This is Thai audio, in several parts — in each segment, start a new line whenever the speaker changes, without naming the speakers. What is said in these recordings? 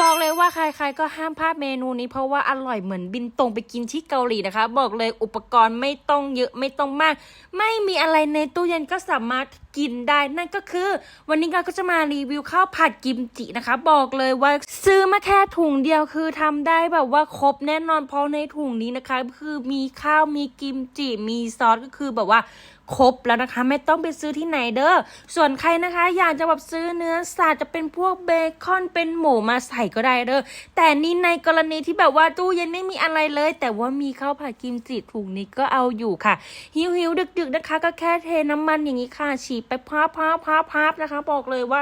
บอกเลยว่าใครๆก็ห้ามพลาดเมนูนี้เพราะว่าอร่อยเหมือนบินตรงไปกินที่เกาหลีนะคะ บอกเลยอุปกรณ์ไม่ต้องเยอะไม่ต้องมาก ไม่มีอะไรในตู้เย็นก็สามารถ กินได้นั่นก็คือ วันนี้เราก็จะมารีวิวข้าวผัดกิมจินะคะ บอกเลยว่าซื้อมาแค่ถุงเดียวคือทำได้แบบว่าครบแน่นอนเพราะในถุงนี้นะคะ คือมีข้าวมีกิมจิมีซอสก็คือแบบว่าครบแล้วนะคะ ไม่ต้องไปซื้อที่ไหนเด้อส่วนใครนะคะ อยากจะแบบซื้อเนื้อสัตว์จะเป็นพวกเบคอนเป็นหมูมาใส่ก็ได้เด้อแต่นี่ในกรณีที่แบบว่าตู้เย็นไม่มีอะไรเลย แต่ว่ามีข้าวผัดกิมจิถุงนี้ก็เอาอยู่ค่ะ หิวหิวดึกดึกๆนะคะ ก็แค่เทน้ำมันอย่างนี้ค่ะฉีดไปพับพับพับพับนะคะ บอกเลยว่า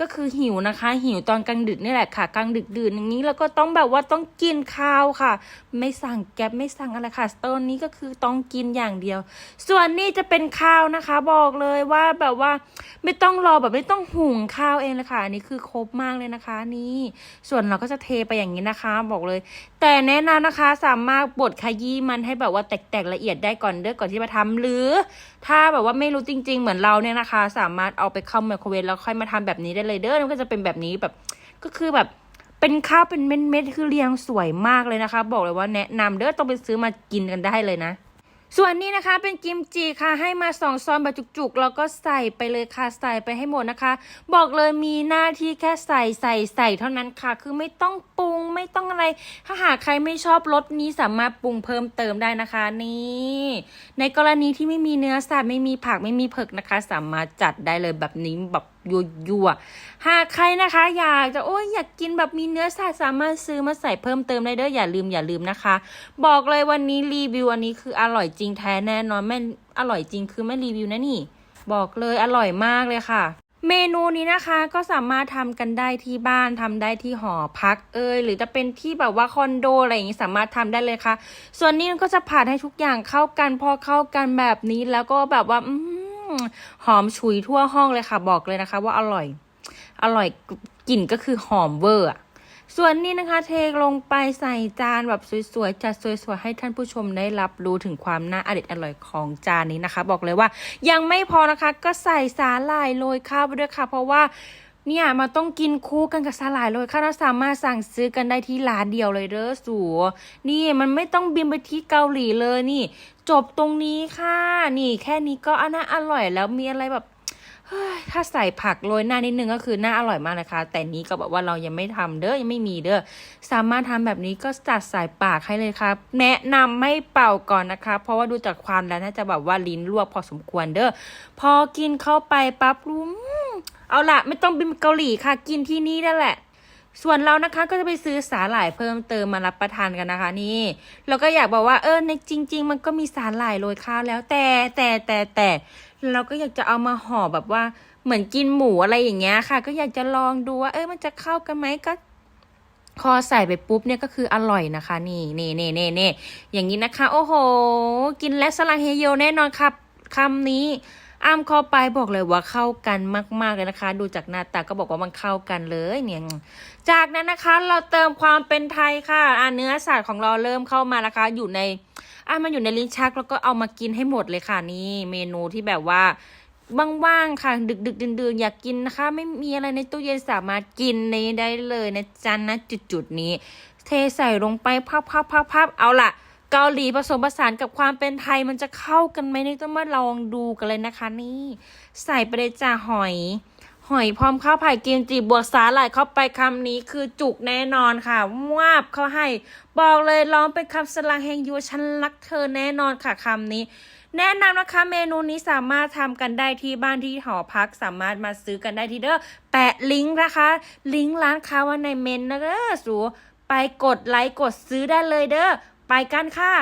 ก็คือหิวนะคะ หิวตอนกลางดึกนี่แหละค่ะ กลางดึกดื่นอย่างนี้แล้วก็ต้องแบบว่าต้องกินข้าวค่ะ ไม่สั่งแก๊บไม่สั่งอะไรค่ะตอนนี้ก็คือต้องกินอย่างเดียว ส่วนนี่จะเป็นข้าวนะคะ บอกเลยว่าแบบว่าไม่ต้องรอแบบไม่ต้องหุงข้าวเองเลยค่ะอันนี้คือครบมากเลยนะคะ นี่ ส่วนเราก็จะเทไปอย่างนี้นะคะ บอกเลย แต่แนะนำนะคะสามารถบดขยี้มันให้แบบว่าแตกๆละเอียดได้ก่อนเด้อก่อนที่มาทำหรือ ถ้าแบบว่าไม่รู้จริง ๆ เหมือนเราเนี่ยนะคะ สามารถเอาไปเข้าไมโครเวฟแล้วค่อยมาทำแบบนี้ได้เลยเด้อมันก็จะเป็นแบบนี้แบบก็คือแบบเป็นข้าวเป็นเม็ดๆคือเรียงสวยมากเลยนะคะ บอกเลยว่าแนะนำเด้อต้องไปซื้อมากินกันได้เลยนะส่วนนี้นะคะเป็นกิมจิค่ะให้มาสองซอนแบบจุกๆ แล้วก็ใส่ไปเลยค่ะใส่ไปให้หมดนะคะ บอกเลยมีหน้าที่แค่ใส่ใส่ใส่เท่านั้นค่ะ คือไม่ต้องปรุง ไม่ต้องอะไร ถ้าหากใครไม่ชอบรสนี้สามารถปรุงเพิ่มเติมได้นะคะนี่ในกรณีที่ไม่มีเนื้อสัตว์ไม่มีผักไม่มีเผือกนะคะ สามารถจัดได้เลยแบบนี้แบบยั่วๆหากใครนะคะ อยากจะโอ้ยอยากกินแบบมีเนื้อสัตว์สามารถซื้อมาใส่เพิ่มเติมได้เด้ออย่าลืมอย่าลืมนะคะ บอกเลยวันนี้รีวิวอันนี้คืออร่อยจริงแท้แน่นอนแม่อร่อยจริงคือไม่รีวิวนะนี่ บอกเลยอร่อยมากเลยค่ะ เมนูนี้นะคะก็สามารถทำกันได้ที่บ้านทำได้ที่หอพักเอยหรือจะเป็นที่แบบว่าคอนโดอะไรอย่างนี้สามารถทำได้เลยค่ะ ส่วนนี้ก็จะผัดให้ทุกอย่างเข้ากันพอเข้ากันแบบนี้แล้วก็แบบว่าอืหอมฉุยทั่วห้องเลยค่ะ บอกเลยนะคะ ว่าอร่อย อร่อยกลิ่นก็คือหอมเวอร์อะ ส่วนนี้นะคะเทลงไปใส่จานแบบสวยๆจัดสวยๆให้ท่านผู้ชมได้รับรู้ถึงความน่าอร่อยอร่อยของจานนี้นะคะ บอกเลยว่า ยังไม่พอนะคะก็ใส่สาหร่ายโรยข้าวไปด้วยค่ะ เพราะว่าเนี่ยมันต้องกินคู่กันกับสาหร่ายโรยข้าวเราสามารถสั่งซื้อกันได้ที่ร้านเดียวเลยเด้อสูนี่มันไม่ต้องบินไปที่เกาหลีเลยนี่ จบตรงนี้ค่ะ นี่แค่นี้ก็อน่าอร่อยแล้วมีอะไรแบบ ถ้าใส่ผักโรยหน้านิดนึงก็คือหน้าอร่อยมากนะคะ แต่นี้ก็แบบว่าเรายังไม่ทำเด้อยังไม่มีเด้อสามารถทำแบบนี้ก็จัดใส่ปากให้เลยครับแนะนำไม่เป่าก่อนนะคะ เพราะว่าดูจากความแล้วน่าจะแบบว่าลิ้นลวกพอสมควรเด้อพอกินเข้าไปปั๊บรู้เอาละไม่ต้องบินเกาหลีค่ะ กินที่นี่นั่นแหละ ส่วนเรานะคะก็จะไปซื้อสาหร่ายเพิ่มเติมมารับประทานกันนะคะนี่เราก็อยากบอกว่าเออในจริง ๆ มันก็มีสาหร่ายโรยข้าวแล้วแต่แต่แต่แต่เราก็อยากจะเอามาห่อแบบว่าเหมือนกินหมูอะไรอย่างเงี้ยค่ะ ก็อยากจะลองดูว่าเออมันจะเข้ากันไหมก็พอใส่ไปปุ๊บเนี่ยก็คืออร่อยนะคะ นี่นี่นี่นี่นี่อย่างนี้นะคะ โอ้โห กินและสลังเฮโยแน่นอนครับคำนี้ อ้ามเข้าไปบอกเลยว่าเข้ากันมาก ๆ เลยนะคะ ดูจากหน้าตาก็บอกว่ามันเข้ากันเลยเนี่ย จากนั้นนะคะเราเติมความเป็นไทยค่ะอะเนื้อสัตว์ของเราเริ่มเข้ามานะคะ อยู่ในอะมันอยู่ในลิ้นชักแล้วก็เอามากินให้หมดเลยค่ะนี่เมนูที่แบบว่าว่างๆค่ะ ดึกดึกๆดื่นๆอยากกินนะคะ ไม่มีอะไรในตู้เย็นสามารถกินนี้ได้เลยนะจ๊ะนะจุดๆนี้ เทใส่ลงไปพับพับพับพับเอาล่ะ เกาหลีผสมผสานกับความเป็นไทยมันจะเข้ากันไหมนี่ต้องมาลองดูกันเลยนะคะนี่ ใส่ไปเลยจ้าหอย หอยพร้อมข้าวไผ่กิมจิบวกสาหร่ายเข้าไปคำนี้คือจุกแน่นอนค่ะวาบเขาให้ บอกเลยร้องเป็นคำสลังแห่งยัวฉันรักเธอแน่นอนค่ะคำนี้แนะนำนะคะเมนูนี้สามารถทำกันได้ที่บ้านที่หอพักสามารถมาซื้อกันได้ที่เด้อแปะลิงก์นะคะ ลิงก์ร้านค้าว่าในเมนนะเด้อสูไปกดไลค์กดซื้อได้เลยเด้อ ไปกันค่ะ